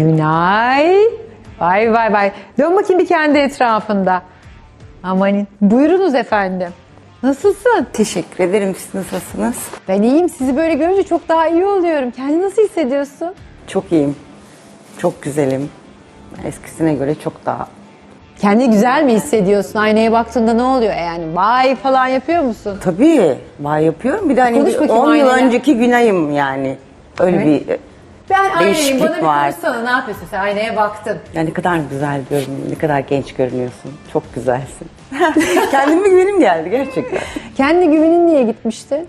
Günay. Vay vay vay. Dön bakayım bir kendi etrafında. Amanin. Buyurunuz efendim. Nasılsın? Teşekkür ederim. Siz nasılsınız? Ben iyiyim. Sizi böyle görünce çok daha iyi oluyorum. Kendini nasıl hissediyorsun? Çok iyiyim. Çok güzelim. Eskisine göre çok daha. Kendini güzel mi hissediyorsun? Aynaya baktığında ne oluyor yani? Vay falan yapıyor musun? Tabii. Vay yapıyorum. Bir de hani Konuş bir bakayım 10 yıl aynayla. önceki günayım yani. Öyle Evet. bir Ben aynayım. Değişiklik Bana bir var. konuşsana. Ne yapıyorsun sen? Aynaya baktın. ya ne kadar güzel görünüyorsun. Ne kadar genç görünüyorsun. Çok güzelsin. Kendime güvenim geldi gerçekten. Kendi güvenin niye gitmişti?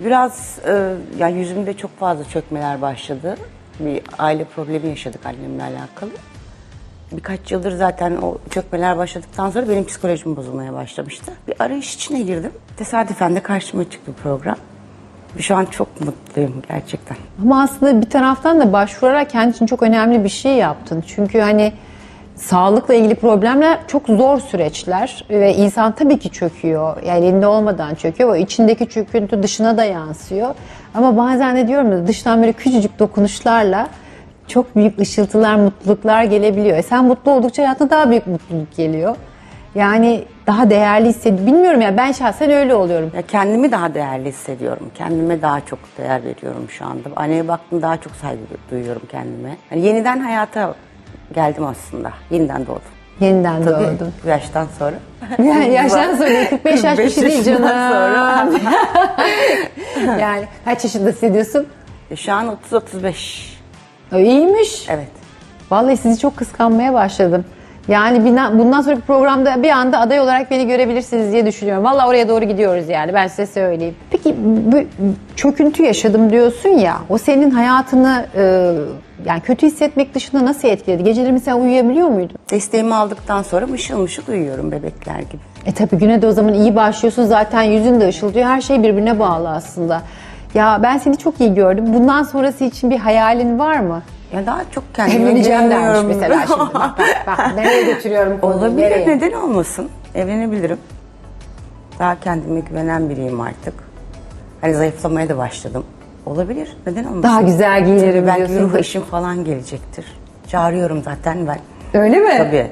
Biraz e, ya yüzümde çok fazla çökmeler başladı. Bir aile problemi yaşadık annemle alakalı. Birkaç yıldır zaten o çökmeler başladıktan sonra benim psikolojim bozulmaya başlamıştı. Bir arayış içine girdim. Tesadüfen de karşıma çıktı bu program. Şu an çok mutluyum gerçekten. Ama aslında bir taraftan da başvurarak kendi için çok önemli bir şey yaptın. Çünkü hani sağlıkla ilgili problemler çok zor süreçler ve insan tabii ki çöküyor. Yani elinde olmadan çöküyor. O içindeki çöküntü dışına da yansıyor. Ama bazen de diyorum ya dıştan böyle küçücük dokunuşlarla çok büyük ışıltılar, mutluluklar gelebiliyor. E sen mutlu oldukça hayatına daha büyük mutluluk geliyor. Yani daha değerli hissediyorum. Bilmiyorum ya ben şahsen öyle oluyorum. Ya kendimi daha değerli hissediyorum. Kendime daha çok değer veriyorum şu anda. Anneye baktım daha çok saygı duyuyorum kendime. Hani yeniden hayata geldim aslında. Yeniden doğdum. Yeniden Tabii doğdun. bu yaştan sonra. Yani yaştan sonra 45 yaş bir şey değil canım. sonra. yani kaç yaşında hissediyorsun? E, Şu an 30-35. E, İyiymiş. Evet. Vallahi sizi çok kıskanmaya başladım. Yani bundan sonraki programda bir anda aday olarak beni görebilirsiniz diye düşünüyorum. Vallahi oraya doğru gidiyoruz yani ben size söyleyeyim. Peki bu çöküntü yaşadım diyorsun ya. O senin hayatını e, yani kötü hissetmek dışında nasıl etkiledi? Geceleri mesela uyuyabiliyor muydun? Desteğimi aldıktan sonra mışıl mışıl uyuyorum bebekler gibi. E tabi güne de o zaman iyi başlıyorsun zaten yüzün de ışıldıyor. Her şey birbirine bağlı aslında. Ya ben seni çok iyi gördüm. Bundan sonrası için bir hayalin var mı? Ya daha çok kendime Evleneceğim dermiş güveniyorum. mesela şimdi. Bak, bak, bak nereye götürüyorum konuyu, Olabilir. nereye? Neden olmasın? Evlenebilirim. Daha kendime güvenen biriyim artık. Hani zayıflamaya da başladım. Olabilir. Neden olmasın? Daha güzel giyinirim Belki diyorsun. ruh eşim falan gelecektir. Çağırıyorum zaten ben. Öyle mi? Tabii.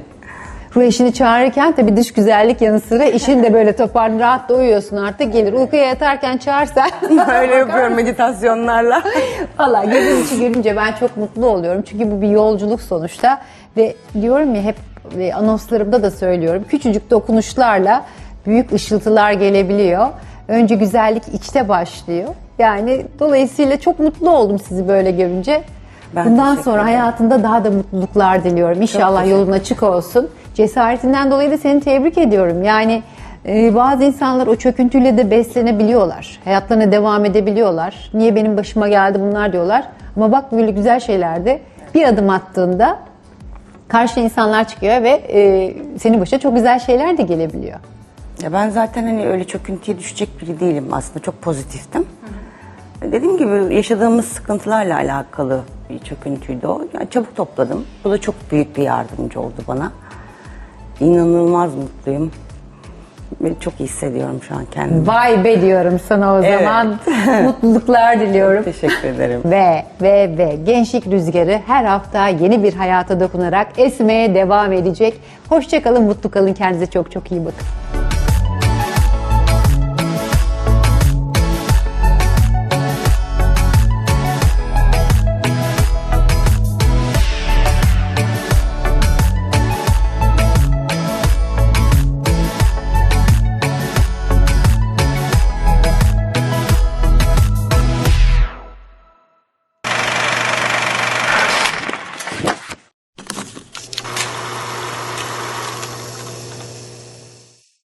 Ruh eşini çağırırken tabii dış güzellik yanı sıra işin de böyle toparlanır rahat da uyuyorsun artık gelir. Uykuya yatarken çağırsan. Öyle yapıyorum meditasyonlarla. Valla gözüm içi görünce ben çok mutlu oluyorum. Çünkü bu bir yolculuk sonuçta. Ve diyorum ya hep e, anonslarımda da söylüyorum. Küçücük dokunuşlarla büyük ışıltılar gelebiliyor. Önce güzellik içte başlıyor. Yani dolayısıyla çok mutlu oldum sizi böyle görünce. Ben Bundan sonra hayatında daha da mutluluklar diliyorum. İnşallah yolun açık olsun. Cesaretinden dolayı da seni tebrik ediyorum. Yani e, bazı insanlar o çöküntüyle de beslenebiliyorlar. Hayatlarına devam edebiliyorlar. Niye benim başıma geldi bunlar diyorlar. Ama bak böyle güzel şeylerde bir adım attığında karşı insanlar çıkıyor ve e, senin başına çok güzel şeyler de gelebiliyor. Ya ben zaten hani öyle çöküntüye düşecek biri değilim aslında. Çok pozitiftim. Dediğim gibi yaşadığımız sıkıntılarla alakalı bir çöküntüydü o. Yani çabuk topladım. Bu da çok büyük bir yardımcı oldu bana. İnanılmaz mutluyum. Ve çok iyi hissediyorum şu an kendimi. Vay be diyorum sana o Evet. zaman. Mutluluklar diliyorum. Teşekkür ederim. Ve ve ve Gençlik Rüzgarı her hafta yeni bir hayata dokunarak esmeye devam edecek. Hoşçakalın, mutlu kalın. Kendinize çok çok iyi bakın.